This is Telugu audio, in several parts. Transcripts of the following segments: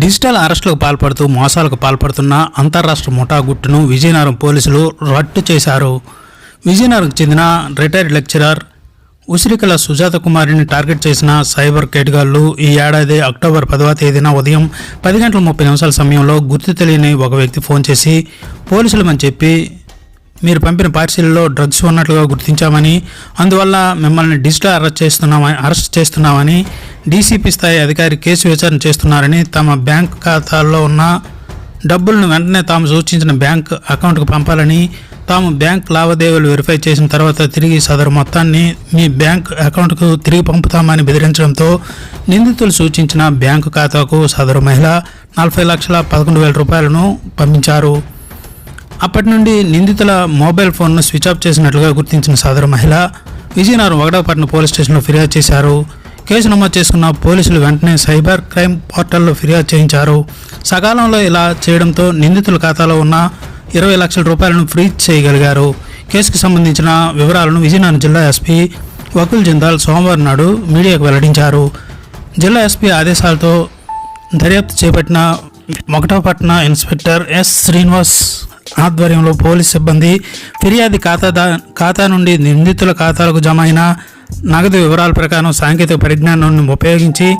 డిజిటల్ అరెస్టులకు పాల్పడుతూ మోసాలకు పాల్పడుతున్న అంతర్రాష్ట్ర ముఠా గుట్టును విజయనగరం పోలీసులు రట్టు చేశారు. విజయనగరంకు చెందిన రిటైర్డ్ లెక్చరర్ ఉసిరికల సుజాత కుమారిని టార్గెట్ చేసిన సైబర్ కేటగాళ్ళు ఈ ఏడాది అక్టోబర్ పదవ తేదీన ఉదయం పది గంటల ముప్పై నిమిషాల సమయంలో గుర్తు తెలియని ఒక వ్యక్తి ఫోన్ చేసి పోలీసులమని చెప్పి మీరు పంపిన పార్సిల్లో డ్రగ్స్ ఉన్నట్లుగా గుర్తించామని అందువల్ల మిమ్మల్ని డిజిటల్ అరెస్ట్ చేస్తున్నామని అరెస్ట్ చేస్తున్నామని డీసీపీ స్థాయి అధికారి కేసు విచారణ చేస్తున్నారని తమ బ్యాంక్ ఖాతాల్లో ఉన్న డబ్బులను వెంటనే తాము సూచించిన బ్యాంక్ అకౌంట్కు పంపాలని తాము బ్యాంక్ లావాదేవీలు వెరిఫై చేసిన తర్వాత తిరిగి సదరు మొత్తాన్ని మీ బ్యాంక్ అకౌంట్కు తిరిగి పంపుతామని బెదిరించడంతో నిందితులు సూచించిన బ్యాంకు ఖాతాకు సదరు మహిళ నలభై లక్షల పదకొండు వేల రూపాయలను పంపించారు. అప్పటి నుండి నిందితుల మొబైల్ ఫోన్ను స్విచ్ ఆఫ్ చేసినట్లుగా గుర్తించిన సదరు మహిళ విజయనగరం వగడాపట్నం పోలీస్ స్టేషన్లో ఫిర్యాదు చేశారు. కేసు నమోదు చేసుకున్న పోలీసులు వెంటనే సైబర్ క్రైమ్ పోర్టల్లో ఫిర్యాదు చేయించారు. సకాలంలో ఇలా చేయడంతో నిందితుల ఖాతాలో ఉన్న ఇరవై లక్షల రూపాయలను ఫ్రీజ్ చేయగలిగారు. కేసుకు సంబంధించిన వివరాలను విజయనగరం జిల్లా ఎస్పీ వకుల్ జిందాల్ సోమవారం నాడు మీడియాకు వెల్లడించారు. జిల్లా ఎస్పీ ఆదేశాలతో దర్యాప్తు చేపట్టిన మొగటపట్న ఇన్స్పెక్టర్ ఎస్ శ్రీనివాస్ ఆధ్వర్యంలో పోలీస్ సిబ్బంది ఫిర్యాదు ఖాతా ఖాతా నుండి నిందితుల ఖాతాలకు జమ అయిన నగదు వివరాల ప్రకారం సాంకేతిక పరిజ్ఞానాన్ని ఉపయోగించి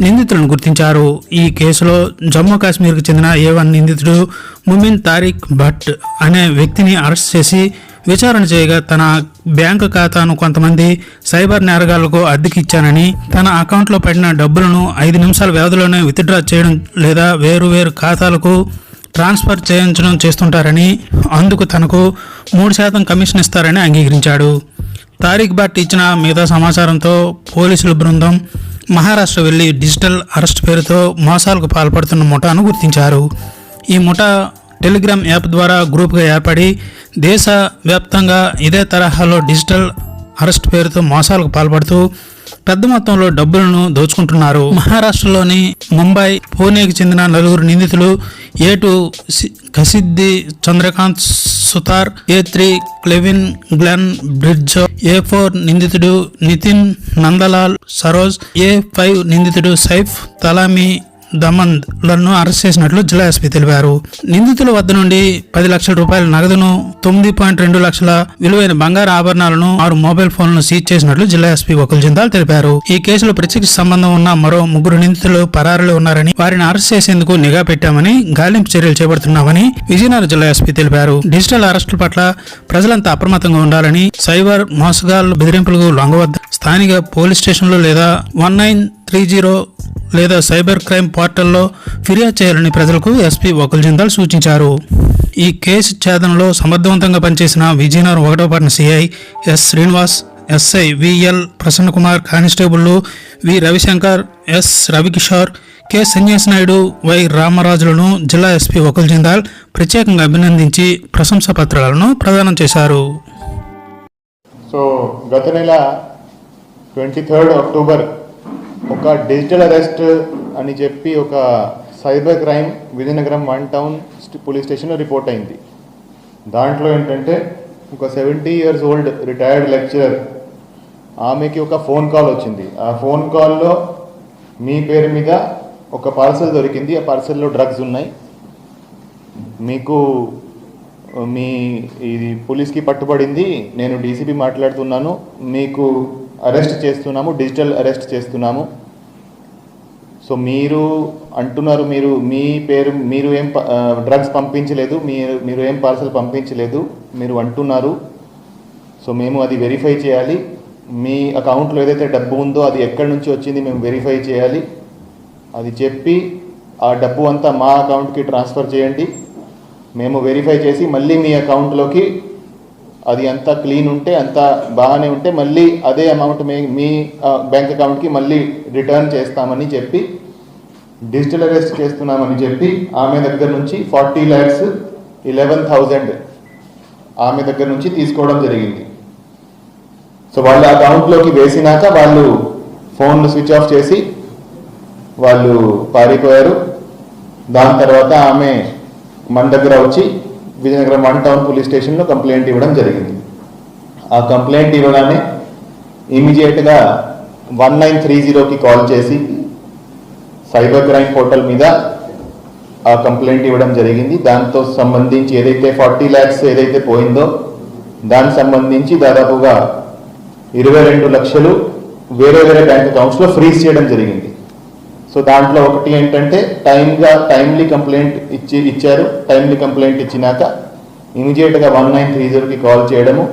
నిందితులను గుర్తించారు. ఈ కేసులో జమ్మూ కాశ్మీర్కు చెందిన ఏ వన్ నిందితుడు ముమిన్ తారిక్ భట్ అనే వ్యక్తిని అరెస్ట్ చేసి విచారణ చేయగా తన బ్యాంకు ఖాతాను కొంతమంది సైబర్ నేరగాళ్ళకు అద్దెకిచ్చానని తన అకౌంట్లో పడిన డబ్బులను ఐదు నిమిషాల వ్యవధిలోనే విత్డ్రా చేయడం లేదా వేరు వేరు ఖాతాలకు ట్రాన్స్ఫర్ చేయించడం చేస్తుంటారని అందుకు తనకు మూడు శాతం కమిషన్ ఇస్తారని అంగీకరించాడు. తారిక్ భట్ ఇచ్చిన మిగతా సమాచారంతో పోలీసుల బృందం మహారాష్ట్ర వెళ్ళి డిజిటల్ అరెస్ట్ పేరుతో మోసాలకు పాల్పడుతున్న ముఠాను గుర్తించారు. ఈ ముఠా టెలిగ్రామ్ యాప్ ద్వారా గ్రూప్గా ఏర్పడి దేశ వ్యాప్తంగా ఇదే తరహాలో డిజిటల్ అరెస్ట్ పేరుతో మోసాలకు పాల్పడుతూ పెద్ద మొత్తంలో డబ్బులను దోచుకుంటున్నారు. మహారాష్ట్రలోని ముంబై పూణేకి చెందిన నలుగురు నిందితులు A two Chandrakant Sutar A three Clevin Glen Bridge A four నిందితుడు నితిన్ నందలాల్ సరోజ్ ఏ ఫైవ్ నిందితుడు సైఫ్ తలామి దమంద్లను అరెస్ట్ చేసినట్లు జిల్లా ఎస్పీ తెలిపారు. నిందితుల వద్ద నుండి పది లక్షల రూపాయల నగదును తొమ్మిది పాయింట్ రెండు లక్షల విలువైన బంగారు ఆభరణాలను ఆరు మొబైల్ ఫోన్లను సీజ్ చేసినట్లు జిల్లా ఎస్పీ వకుల్ జిందాల్ తెలిపారు. ఈ కేసులో ప్రత్యక్ష సంబంధం ఉన్న మరో ముగ్గురు నిందితులు పరారులో ఉన్నారని వారిని అరెస్ట్ చేసేందుకు నిఘా పెట్టామని గాలింపు చర్యలు చేపడుతున్నామని విజయనగరం జిల్లా ఎస్పీ తెలిపారు. డిజిటల్ అరెస్టుల పట్ల ప్రజలంతా అప్రమత్తంగా ఉండాలని సైబర్ మోసగాళ్ళు బెదిరింపులకు లొంగవద్ద స్థానిక పోలీస్ స్టేషన్లో లేదా వన్ నైన్ త్రీ జీరో లేదా సైబర్ క్రైమ్ పోర్టల్లో ఫిర్యాదు చేయాలని ప్రజలకు ఎస్పీ వకుల్ జిందాల్ సూచించారు. ఈ కేసు ఛేదనలో సమర్థవంతంగా పనిచేసిన విజయనగరం ఒకటో ఒకటోపట్న CI S Srinivas SI VL Prasanna Kumar కానిస్టేబుళ్ళు V Ravishankar S Ravikishore K Sanyasi Naidu Y రామరాజులను జిల్లా ఎస్పీ వకుల్ జిందాల్ ప్రత్యేకంగా అభినందించి ప్రశంసా పత్రాలను ప్రదానం చేశారు. సో గత నెల ట్వంటీ థర్డ్ అక్టోబర్ ఒక డిజిటల్ అరెస్ట్ అని చెప్పి ఒక cyber crime Vizianagaram one town police స్టేషన్లో రిపోర్ట్ అయింది. దాంట్లో ఏంటంటే ఒక seventy years old retired lecturer ఆమెకి ఒక ఫోన్ కాల్ వచ్చింది. ఆ ఫోన్ కాల్లో మీ పేరు మీద ఒక పార్సల్ దొరికింది. ఆ పార్సల్లో డ్రగ్స్ ఉన్నాయి. మీకు మీ ఇది పోలీస్కి పట్టుబడింది. నేను డీసీపీ మాట్లాడుతున్నాను. మీకు అరెస్ట్ చేస్తున్నాము డిజిటల్ అరెస్ట్ చేస్తున్నాము. సో మీరు అంటున్నారు మీరు మీ పేరు మీరు ఏం డ్రగ్స్ పంపించలేదు మీరు మీరు ఏం పార్సల్ పంపించలేదు మీరు అంటున్నారు. సో మేము అది వెరిఫై చేయాలి. మీ అకౌంట్లో ఏదైతే డబ్బు ఉందో అది ఎక్కడి నుంచి వచ్చింది మేము వెరిఫై చేయాలి. అది చెప్పి ఆ డబ్బు అంతా మా అకౌంట్కి ట్రాన్స్ఫర్ చేయండి. మేము వెరిఫై చేసి మళ్ళీ మీ అకౌంట్లోకి అది అంతా క్లీన్ ఉంటే అంతా బాగానే ఉంటే మళ్ళీ అదే అమౌంట్ మీ మీ బ్యాంక్ అకౌంట్కి మళ్ళీ రిటర్న్ చేస్తామని చెప్పి డిజిటల్ అరెస్ట్ చేస్తున్నామని చెప్పి ఆమె దగ్గర నుంచి ఫార్టీ ల్యాక్స్ ఇలెవెన్ థౌజండ్ ఆమె దగ్గర నుంచి తీసుకోవడం జరిగింది. సో వాళ్ళ అకౌంట్లోకి వేసినాక వాళ్ళు ఫోన్ను స్విచ్ ఆఫ్ చేసి వాళ్ళు పారిపోయారు. దాని తర్వాత ఆమె మన దగ్గర వచ్చి విజయనగరం వన్ టౌన్ పోలీస్ స్టేషన్లో కంప్లైంట్ ఇవ్వడం జరిగింది. ఆ కంప్లైంట్ ఇవ్వగానే ఇమీడియట్గా వన్ నైన్ త్రీ జీరోకి కాల్ చేసి సైబర్ క్రైమ్ పోర్టల్ మీద ఆ కంప్లైంట్ ఇవ్వడం జరిగింది. దాంతో సంబంధించి ఏదైతే ఫార్టీ ల్యాక్స్ ఏదైతే పోయిందో దానికి సంబంధించి దాదాపుగా ఇరవై రెండు లక్షలు వేరే వేరే బ్యాంక్ అకౌంట్స్లో ఫ్రీజ్ చేయడం జరిగింది. సో దాంట్లో ఒకటి ఏంటంటే టైమ్గా టైమ్లీ కంప్లైంట్ ఇచ్చి ఇచ్చారు. టైమ్లీ కంప్లైంట్ ఇచ్చినాక ఇమీడియట్గా వన్ నైన్ త్రీ జీరోకి కాల్ చేయడము.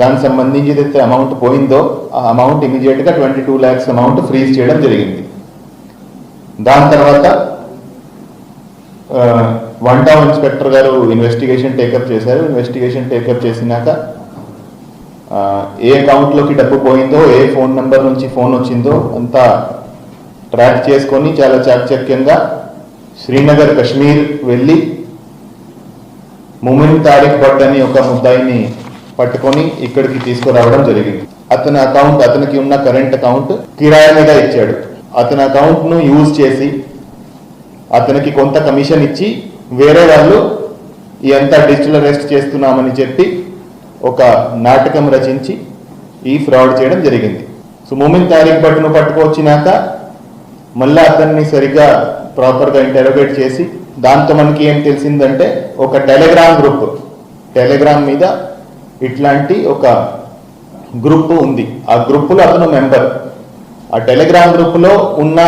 దానికి సంబంధించి ఏదైతే అమౌంట్ పోయిందో ఆ అమౌంట్ ఇమీడియట్గా twenty two lakhs amount freeze చేయడం జరిగింది. దాని తర్వాత వన్ టౌన్ ఇన్స్పెక్టర్ గారు ఇన్వెస్టిగేషన్ టేకప్ చేశారు. ఇన్వెస్టిగేషన్ టేకప్ చేసినాక ఏ అకౌంట్లోకి డబ్బు పోయిందో ఏ ఫోన్ నెంబర్ నుంచి ఫోన్ వచ్చిందో అంతా ట్రాక్ చేసుకొని చాలా చాకచక్యంగా శ్రీనగర్ కశ్మీర్ వెళ్ళి ముమిన్ తారిక్ భట్ అని ఒక ముద్దాయిని పట్టుకొని ఇక్కడికి తీసుకురావడం జరిగింది. అతని అకౌంట్ అతనికి ఉన్న కరెంట్ అకౌంట్ కిరాయి మీద ఇచ్చాడు. అతని అకౌంట్ను యూజ్ చేసి అతనికి కొంత కమిషన్ ఇచ్చి వేరే వాళ్ళు ఎంత డిజిటల్ అరెస్ట్ చేస్తున్నామని చెప్పి ఒక నాటకం రచించి ఈ ఫ్రాడ్ చేయడం జరిగింది. సో మోమిన్ తారీఖ్ భట్ను పట్టుకొచ్చినాక మళ్ళా అతన్ని సరిగ్గా ప్రాపర్గా ఇంటరోగేట్ చేసి దాంతో మనకి ఏం తెలిసిందంటే ఒక టెలిగ్రామ్ గ్రూప్. టెలిగ్రామ్ మీద ఇట్లాంటి ఒక గ్రూప్ ఉంది. ఆ గ్రూపులో అతను మెంబర్. ఆ టెలిగ్రామ్ గ్రూప్లో ఉన్న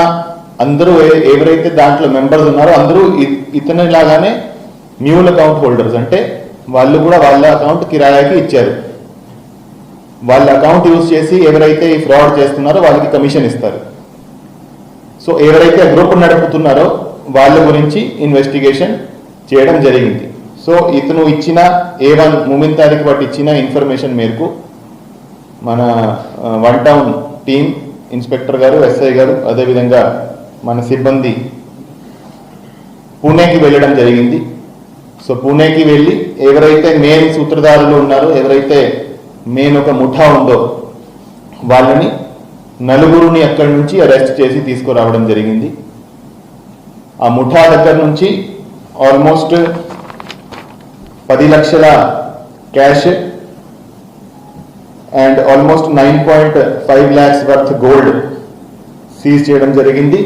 అందరూ ఎవరైతే దాంట్లో మెంబర్స్ ఉన్నారో అందరూ ఇతని లాగానే మ్యూల్ అకౌంట్ హోల్డర్స్ అంటే వాళ్ళు కూడా వాళ్ళ అకౌంట్ కిరాయాకి ఇచ్చారు. వాళ్ళ అకౌంట్ యూజ్ చేసి ఎవరైతే ఈ ఫ్రాడ్ చేస్తున్నారో వాళ్ళకి కమిషన్ ఇస్తారు. సో ఎవరైతే గ్రూప్ నడుపుతున్నారో వాళ్ళ గురించి ఇన్వెస్టిగేషన్ చేయడం జరిగింది. సో ఇతను ఇచ్చిన ఏ వన్ ముమిన్ తారీఖు ఇచ్చిన ఇన్ఫర్మేషన్ మేరకు మన వన్ టౌన్ టీం ఇన్స్పెక్టర్ గారు ఎస్ఐ గారు అదేవిధంగా మన సిబ్బంది పూణేకి వెళ్ళడం జరిగింది. సో పూణేకి వెళ్ళి ఎవరైతే మెయిన్ సూత్రధారులు ఉన్నారో ఎవరైతే మెయిన్ ఒక ముఠా ఉందో వాళ్ళని నలుగురిని అక్కడి నుంచి అరెస్ట్ చేసి తీసుకురావడం జరిగింది. ఆ ముఠా దగ్గర నుంచి ఆల్మోస్ట్ పది లక్షల cash and almost nine point five lakhs worth gold seize చేయడం జరిగింది.